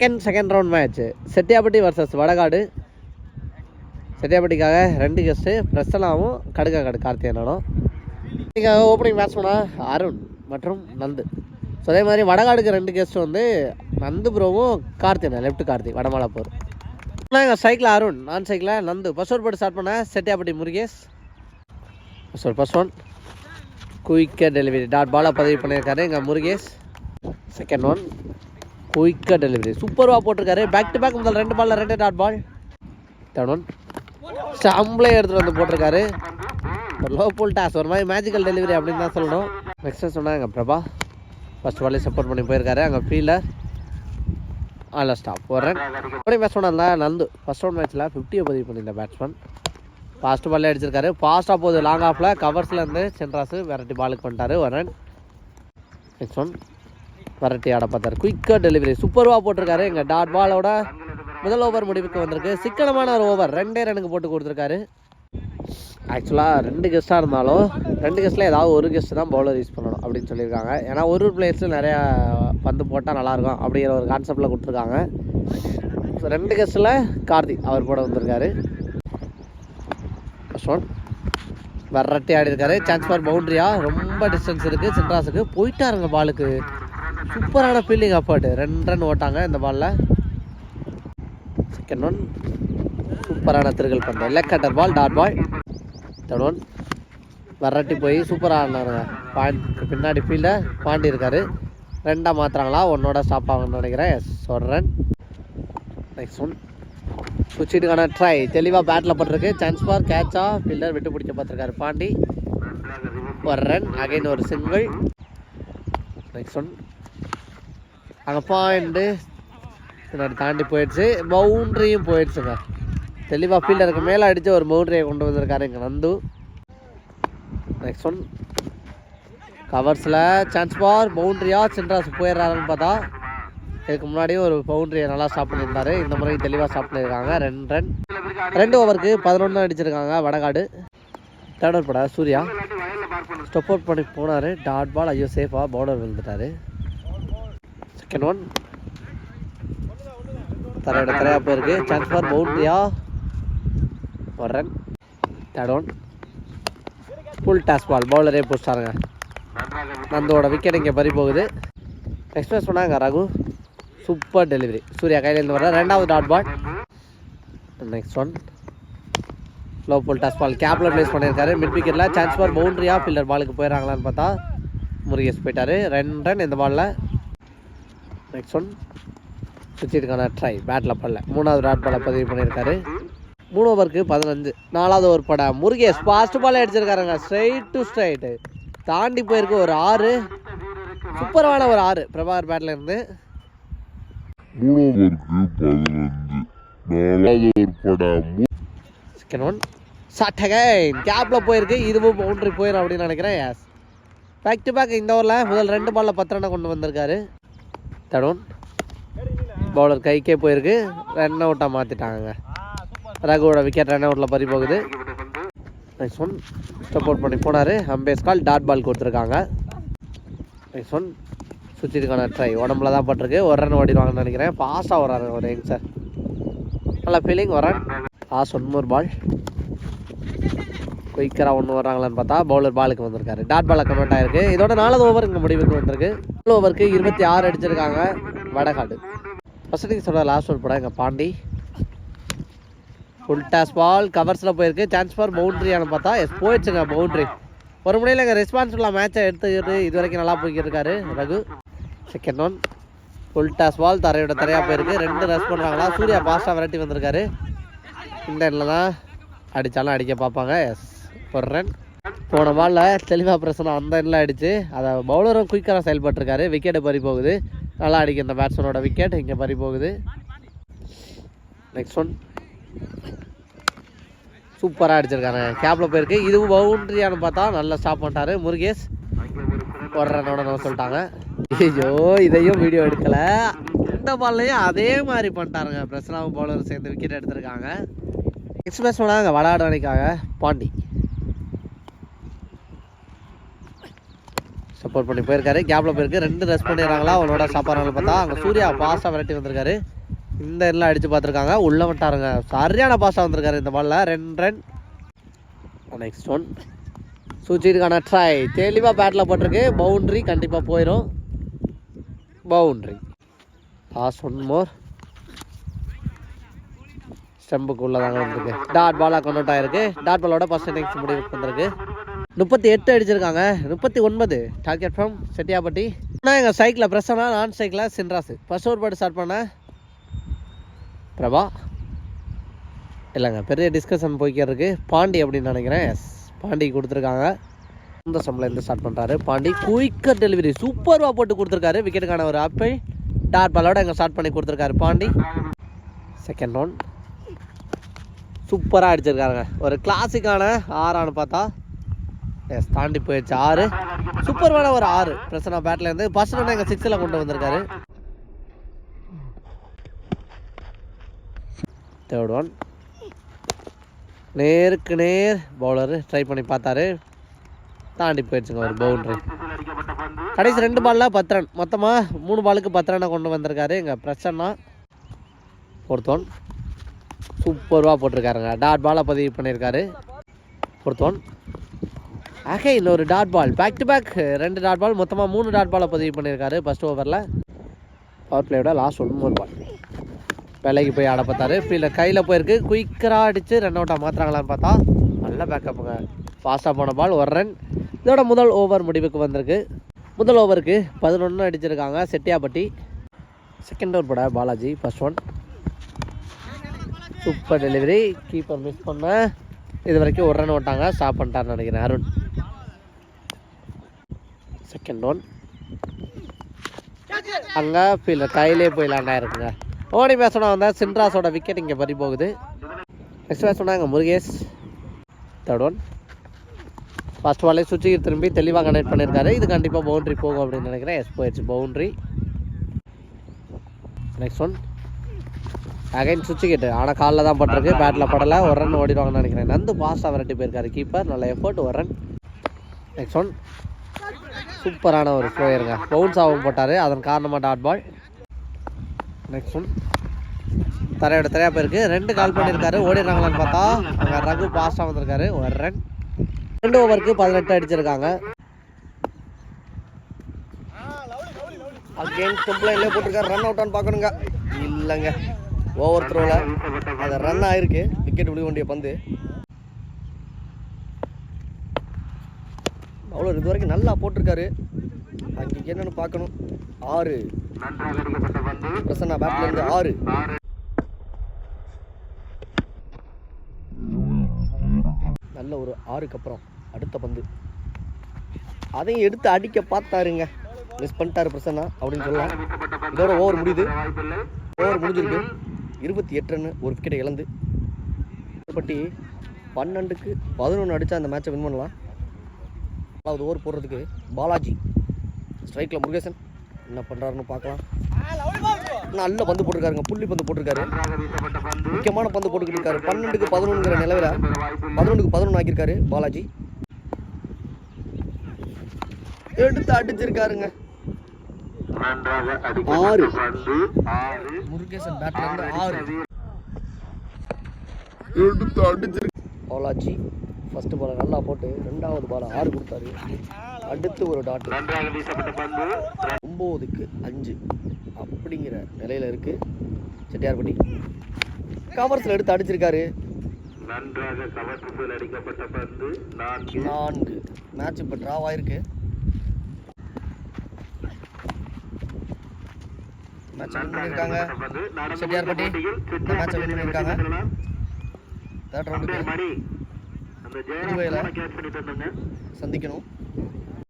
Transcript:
Second second round match Chettiyapatti versus Vadakadu. செட்டியாப்பட்டிக்காக ரெண்டு guest பிரசனாவும் கடுக்கா கடு கார்த்தியனும் இன்றைக்காக ஓப்பனிங் பேட்ஸ்மனாக அருண் மற்றும் நந்து. ஸோ அதே மாதிரி வடகாடுக்கு ரெண்டு கெஸ்ட் வந்து நந்து ப்ரோவும் கார்த்தியனா லெஃப்ட் கார்த்தி வடமலாப்பூர். எங்கள் சைக்கிள் அருண் நான் சைக்கிளில் நந்து. ஃபஸ்ட் ஒன் போட்டு ஸ்டார்ட் பண்ண Chettiyapatti Murugesh. First one first one குயிக்காக டெலிவரி டாட் பாலாக பதிவு பண்ணியிருக்காரு எங்கள் முருகேஷ். செகண்ட் ஒன் குயிக்காக டெலிவரி சூப்பராக போட்டிருக்காரு. பேக் டு பேக் முதல் ரெண்டு பாலில் ரெண்டு டாட் பால் தனோன் ஒன் எடுத்துகிட்டு வந்து போட்டிருக்காரு. ஒரு லோ புல் டாஸ் ஒரு மாதிரி மேஜிக்கல் டெலிவரி அப்படின்னு தான் சொல்லணும். நெக்ஸ்ட்டு சொன்னாங்க பிரபா. ஃபர்ஸ்ட் பாலே சப்போர்ட் பண்ணி போயிருக்காரு. அங்கே ஃபீல்டர் அதில் ஸ்டாப் ஒரு ரன் அப்படி பேட்ஸ்மேன் இருந்தால் நந்து ஃபர்ஸ்ட் ரவுண்ட் மேட்ச்சில் ஃபிஃப்டியை பதிவு பண்ணியிருந்த பேட்ஸ்மேன் ஃபாஸ்ட் பாலே அடிச்சிருக்காரு. ஃபாஸ்ட்டாக போகுது லாங் ஆஃபில் கவர்ஸ்லேருந்து சென்ட்ராஸு வெரைட்டி பாலுக்கு பண்ணிட்டாரு வரேன் நெக்ஸ்ட் ஒன் வரட்டி ஆட பார்த்தாரு. குயிக்காக டெலிவரி சூப்பர்வாக போட்டிருக்காரு. எங்கள் டாட் பாலோட முதல் ஓவர் முடிவுக்கு வந்திருக்கு. சிக்கனமான ஒரு ஓவர் ரெண்டே ரனுக்கு போட்டு கொடுத்துருக்காரு. ஆக்சுவலாக ரெண்டு கெஸ்ட்டாக இருந்தாலும் ரெண்டு கெஸ்ட்டில் ஏதாவது ஒரு கெஸ்ட் தான் பவுலர் யூஸ் பண்ணணும் அப்படின்னு சொல்லியிருக்காங்க. ஏன்னா ஒரு ஒரு பிளேயர்ஸில் நிறையா பந்து போட்டால் நல்லாயிருக்கும் அப்படிங்கிற ஒரு கான்செப்டில் கொடுத்துருக்காங்க. ரெண்டு கெஸ்ட்டில் கார்த்திக் அவர் போட வந்திருக்காரு. ஃபர்ஸ்ட் ஒன் வெரைட்டி ஆடி இருக்காரு சான்ஸ் ஃபார் பவுண்ட்ரியா ரொம்ப டிஸ்டன்ஸ் இருக்குது சென்ட்ராஸுக்கு போயிட்டாருங்க பாலுக்கு சூப்பரான ஃபீல்டிங் அப்பாட்டு ரெண்டு ரன் ஓட்டாங்க இந்த பாலில் செகண்ட் ஒன் சூப்பரான திருகல் பந்து. Leg cutter ball dot ball third one வரட்டி போய் சூப்பராக ஆடினாருங்க பாயிண்ட் பின்னாடி ஃபீல்டர் பாண்டி இருக்காரு. ரெண்டாக மாற்றுறாங்களா ஒன்னோட ஸ்டாப் ஆகும்னு நினைக்கிறேன். எஸ் ஒரு ரன் நெக்ஸ்ட் ஒன் சுவிட்சுக்கான ட்ரை தெளிவாக பேட்டில் பட்டிருக்கு. சான்ஸ் பார் கேட்சா ஃபீல்டர் விட்டு பிடிக்க பார்த்துருக்காரு பாண்டி. ஒரு ரன் அகைன் ஒரு சிங்கிள் நெக்ஸ்ட் ஒன் அங்கே பாயிண்ட்டு பின்னாடி தாண்டி போயிடுச்சு. பவுண்ட்ரியும் போயிடுச்சுங்க. தெளிவாக ஃபீல்டருக்கு மேலே அடித்து ஒரு பவுண்ட்ரியை கொண்டு வந்திருக்காரு இங்கே நந்து. நெக்ஸ்ட் ஒன் கவர்ஸில் சான்ஸ் பார் பவுண்ட்ரியாக சென்ட்ராஸ் போயிடுறாருன்னு பார்த்தா இதுக்கு முன்னாடியும் ஒரு பவுண்டரியை நல்லா ஸ்டாப் பண்ணியிருந்தாரு. இந்த முறை தெளிவாக ஸ்டாப் பண்ணியிருக்காங்க. ரெண்டு ரன் ரெண்டு ஓவருக்கு பதினொன்று அடிச்சிருக்காங்க வடகாடு. தேர்ட் ஓவர் பட சூர்யா. ஸ்டெப் அவுட் பண்ணி போனார். டாட் பால் ஐயோ சேஃபாக பவுலர் விழுந்துட்டார். செகண்ட் ஒன் தரையோட தரையாக போயிருக்கு. சான்ஸ் ஃபார் பவுண்ட்ரியா ஒரு run third one full toss ball பவுலரே பிடிச்சாருங்க நந்தோட விக்கெட் இங்கே பறி போகுது. நெக்ஸ்ட் எக்ஸ்பிரஸ் பண்ணாங்க ரகு. சூப்பர் டெலிவரி சூர்யா கையிலேருந்து வர ரெண்டாவது dot ball next one low full toss ball கேப்பில் ப்ளேஸ் பண்ணியிருக்காரு. மிட் விக்கெட்டில் சான்ஸ் ஃபார் பவுண்ட்ரியா ஃபீல்டர் பாலுக்கு போயிடறாங்களான்னு பார்த்தா முருகேஷ் போயிட்டார். ரெண்டு ரன் இந்த பாலில் நெக்ஸ்ட் ஒன் சுற்றிட்டுக்கான ட்ரை பேட்டில் பல்ல. மூணாவது டாட் பாலை பதிவு பண்ணியிருக்காரு. மூணு ஓவருக்கு பதினஞ்சு. நாலாவது ஓவர் பட முருகேஷ் ஃபாஸ்ட் பால் அடிச்சிருக்காருங்க. ஸ்ட்ரைட் டு ஸ்ட்ரைட்டு தாண்டி போயிருக்கு ஒரு ஆறு. சூப்பரான ஒரு ஆறு. பிரபாகர் பேட்டில் இருந்து. செகண்ட் ஒன் சட்டகைன் கேப்பில் போயிருக்கு. இதுவும் பவுண்டரி போயிடும் அப்படின்னு நினைக்கிறேன். எஸ் பேக் டு பேக் இந்த ஓவரில் முதல் ரெண்டு பாலில் பத்து ரனை கொண்டு வந்திருக்காரு. தடோன் பவுலர் கைக்கே போயிருக்கு. ரன் அவுட்டாக மாற்றிட்டாங்க ரகுவோட விக்கெட் ரன் அவுட்டில் பறி போகுது. நெக்ஸ்ட் ஒன் ஸ்டெப் அவுட் பண்ணி போனார். அம்பேஸ் கால் டாட் பால் கொடுத்துருக்காங்க. நெக்ஸ்ட் ஒன் சுற்றிருக்கான ட்ரை உடம்புல தான் பட்டிருக்கு. ஒரு ரன் ஓடிடுவாங்கன்னு நினைக்கிறேன். ஃபாஸ்ட்டாக வர்றாரு ஒரு சார் நல்ல ஃபீலிங் வரன் லாஸ்ட் ஒன் மோர் பால் குயிக்கராக ஒன்று வர்றாங்களான்னு பார்த்தா பவுலர் பாலுக்கு வந்திருக்காரு. டாட் பால் கன்வெர்ட் ஆயிருக்கு. இதோட நாலாவது ஓவர் இங்கே முடிவுக்கு வந்திருக்கு. நாலு ஓவருக்கு இருபத்தி ஆறு அடிச்சிருக்காங்க வடகாடு. ஃபர்ஸ்ட் இன்னிங்ஸோட லாஸ்ட் ஓவர் படம் எங்கள் பாண்டி. ஃபுல் டாஸ் பால் கவர்ஸில் போயிருக்கு. சான்ஸ் ஃபார் பவுண்ட்ரியானு பார்த்தா எஸ் போயிடுச்சுங்க பவுண்ட்ரி ஒரு முறையில் எங்கள் ரெஸ்பான்சிபிளாக மேட்சை எடுத்துக்கிட்டு இது வரைக்கும் நல்லா போய்கிட்டு இருக்காரு Raghu. Second one full toss ball தரையோட தரையாக போயிருக்கு. ரெண்டு ரஸ் பண்ணுறாங்களா சூர்யா பாஸ்ட்டாக விரட்டி வந்திருக்காரு. இந்த தான் அடித்தாலும் அடிக்க பார்ப்பாங்க. எஸ் போடுறேன். ரன் போன பாலில் தெளிவாக பிரச்சனை அந்த எல்லாம் அடிச்சு அதை பவுலரும் குயிக்கராக செயல்பட்டிருக்காரு. விக்கெட்டு பறி போகுது. நல்லா அடிக்கும் இந்த பேட்ஸ்மேனோட விக்கெட் இங்கே பறி போகுது. நெக்ஸ்ட் ஒன் சூப்பராக அடிச்சிருக்காங்க கேப்பில் போயிருக்கு. இதுவும் பவுண்ட்ரியானு பார்த்தா நல்லா ஸ்டாப் பண்ணிட்டாரு முருகேஷ். ஒரு ரன்னோட நம்ம சொல்லிட்டாங்க. ஐயோ இதையும் வீடியோ எடுக்கலை. இந்த பால்லையும் அதே மாதிரி பண்ணிட்டாருங்க. பிரசனாவும் பவுலரும் சேர்ந்து விக்கெட் எடுத்திருக்காங்க. நெக்ஸ்ட் பேட்ஸ்மேனாக அங்கே விளையாட பாண்டி. சப்போர்ட் பண்ணி போயிருக்காரு. கேப்பில் போயிருக்கு. ரெண்டு ரெஸ்ட் பண்ணிடுறாங்களா? அவனோட சாப்பாடுறாங்க பார்த்தா அங்கே சூர்யா பாஸாக விரட்டி வந்திருக்காரு. இந்த எல்லாம் அடித்து பார்த்துருக்காங்க. உள்ளே விட்டாருங்க சரியான பாஸாக வந்திருக்காரு இந்த பாலில் ரெண்டு ரன் நெக்ஸ்ட் ஒன் சூச்சிருக்கான ட்ரை தெளிவாக பேட்டில் போட்டிருக்கு. பவுண்ட்ரி கண்டிப்பாக போயிடும் பவுண்ட்ரி லாஸ்ட் ஒன் மோர் ஸ்டெம்புக்கு உள்ளதாங்க வந்திருக்கு. டாட் பாலாக கொண்டு ஆயிருக்கு. டாட் பாலோட ஃபர்ஸ்ட் இன்னிங்ஸ் முடிவுக்கு வந்திருக்கு. முப்பத்தி எட்டு அடிச்சிருக்காங்க. முப்பத்தி ஒன்பது. டார்கெட் ஃப்ரம் செட்டியாப்பட்டி ஆனால் எங்கள் சைக்கிளில் பிரசனா நான் சைக்கிளில் சின்ராசு. ஃபர்ஸ்ட் ஒரு பாட்டு ஸ்டார்ட் பண்ண. பிரபா. இல்லைங்க பெரிய டிஸ்கஷன் போய்க்கிட்டு பாண்டி அப்படின்னு நினைக்கிறேன். எஸ் பாண்டி கொடுத்துருக்காங்க. இந்த சம்பளம் இருந்து ஸ்டார்ட் பண்ணுறாரு பாண்டி குயிக்கர் டெலிவரி சூப்பர்வாக போட்டு கொடுத்துருக்காரு. விக்கெட்டுக்கான ஒரு அப்பை டாட் பாலோட இங்கே ஸ்டார்ட் பண்ணி கொடுத்துருக்காரு பாண்டி. செகண்ட் ரவுண்ட் சூப்பராக அடிச்சிருக்காருங்க. ஒரு கிளாசிக்கான ஆறான்னு பார்த்தா எஸ் தாண்டி போயிடுச்சு. ஆறு. சூப்பரான ஒரு ஆறு. பிரச்சனை பேட்லேருந்து ஃபர்ஸ்ட் ரன் எங்கள் சிக்ஸில் கொண்டு வந்திருக்காரு. தேர்ட் ஒன் நேருக்கு நேர் பவுலர் ட்ரை பண்ணி பார்த்தாரு. தாண்டி போயிடுச்சுங்க ஒரு பவுண்டரி கடைசி ரெண்டு பாலில் பத்து ரன் மொத்தமாக மூணு பாலுக்கு பத்து ரனை கொண்டு வந்திருக்காரு. எங்கள் பிரச்சனை. Fourth one போட்டிருக்காருங்க. டாட் பாலை பதிவு பண்ணியிருக்காரு. ஃபோர்த் ஒன் ஆகே இன்னொரு dot ball back to back ரெண்டு டாட் பால் மொத்தமாக மூணு டாட் பாலை பதிவு பண்ணியிருக்காரு. ஃபஸ்ட் ஓவரில் பவர் பிளேயோட லாஸ்ட் ஒன் மூணு பால் வேலைக்கு போய் ஆட பார்த்தாரு. ஃபீல்டர் கையில் போயிருக்கு. குயிக்கராக அடித்து ரன் அவுட்டாக மாற்றுறாங்களான்னு பார்த்தா நல்ல பேக்கப்புங்க ஃபாஸ்ட்டாக போன பால் ஒரு ரன் இதோட முதல் ஓவர் முடிவுக்கு வந்திருக்கு. முதல் ஓவருக்கு பதினொன்று அடிச்சிருக்காங்க. செட்டியாப்பட்டி. செகண்ட் ஓவர் போட Balaji first one super delivery keeper miss பண்ண. இது வரைக்கும் ஒரு ரன் ஓட்டாங்க. ஸ்டாப் பண்ணிட்டாருன்னு நினைக்கிறேன். அருண். செகண்ட் ஒன் அங்கே ஃபீல்டர் டைலே போய் லேண்ட் ஆயிருக்குங்க. ஓடி பேசணும் வந்தால் சின்ராஸோட விக்கெட் இங்கே பறி போகுது. நெக்ஸ்ட் பேச சொன்னாங்க முருகேஷ். தேர்ட் ஒன் ஃபஸ்ட் பாலே சுற்றி திரும்பி தெளிவாக கனெக்ட் பண்ணியிருக்காரு. இது கண்டிப்பாக பவுண்ட்ரி போகும் அப்படின்னு நினைக்கிறேன். எஸ் போயிடுச்சு பவுண்ட்ரி நெக்ஸ்ட் ஒன் அகைன் சுவிட்ச்கேட்டு ஆனால் காலில் தான் பட்டிருக்கு. பேட்டில் படலை. ஒரு ரன் ஓடிடுவாங்கன்னு நினைக்கிறேன். நந்து பாஸ்டாக விரட்டி போயிருக்காரு கீப்பர் நல்ல எஃபர்ட் ஒரு ரன் நெக்ஸ்ட் ஒன் சூப்பரான ஒரு ஸ்லோயருங்க பவுன்ஸ் ஆகும் போட்டார். அதன் காரணமாக டாட் பால் நெக்ஸ்ட் ஒன் தரையோட தரையா போயிருக்கு. ரெண்டு கால் பண்ணியிருக்காரு. ஓடிடுறாங்களான்னு பார்த்தா அங்கே ரகு பாஸ்டாக வந்திருக்காரு. ஒரு ரன் ரெண்டு ஓவருக்கு பதினெட்டு அடிச்சிருக்காங்க. அகேன் டெம்ப்ளைன்லேயே போட்டிருக்காரு. ரன் அவுட்டான்னு பார்க்கணுங்க. இல்லைங்க. ஓவர் த்ரோவில் அது ரன் ஆயிருக்கு. விக்கெட் விழுக வேண்டிய பந்து. அவ்வளோ இது வரைக்கும் நல்லா போட்டிருக்காரு. அங்கே என்னன்னு பார்க்கணும். ஆறு. பிரசன்னா பேட்ல இருந்து ஆறு. நல்ல ஒரு ஆறுக்கு அப்புறம் அடுத்த பந்து. அதையும் எடுத்து அடிக்க பார்த்தாருங்க. மிஸ் பண்ணிட்டாரு பிரசன்னா அப்படின்னு சொல்லலாம். இதோட ஓவர் முடியுது. ஓவர் முடிஞ்சிருக்கு. இருபத்தி எட்டு ரன் ஒரு விக்கெட்டை இழந்து. பட்டி பன்னெண்டுக்கு பதினொன்று அடித்தா அந்த மேட்சை வின் பண்ணலாம். பத்தாவது ஓவர் போடுறதுக்கு பாலாஜி ஸ்ட்ரைக்கில் முருகேசன் என்ன பண்ணுறாருன்னு பார்க்கலாம். நல்ல பந்து போட்டிருக்காருங்க புள்ளி பந்து போட்டிருக்காரு. முக்கியமான பந்து போட்டுக்கிட்டு பன்னெண்டுக்கு பதினொன்றுங்கிற நிலவில் பதினொன்றுக்கு பதினொன்று ஆக்கியிருக்காரு பாலாஜி. எடுத்து அடிச்சிருக்காருங்க. ஆறு. முருகேசன் பேட்ல ஆறு. எடுத்து அடிச்சிருக்கு பாலாஜி. ஃபர்ஸ்ட் பால் நல்லா போட்டு ரெண்டாவது பால் ஆறு கொடுத்தாரு. அடுத்து ஒரு டாட் ஒம்போதுக்கு அஞ்சு அப்படிங்கிற நிலையில் இருக்கு. செட்டியார்பட்டி. கவர்ஸில் எடுத்து அடிச்சிருக்காரு. நான்கு. மேட்ச் இப்போ ட்ராவ் ஆயிருக்கு. மேட்ச் வின் பண்ணியிருக்காங்க. செட்டியார்பட்டி. மேட்ச் மேட்சை வின் பண்ணியிருக்காங்க. தேர்ட் ரவுண்டுக்கு புதுவையில் சந்திக்கணும்.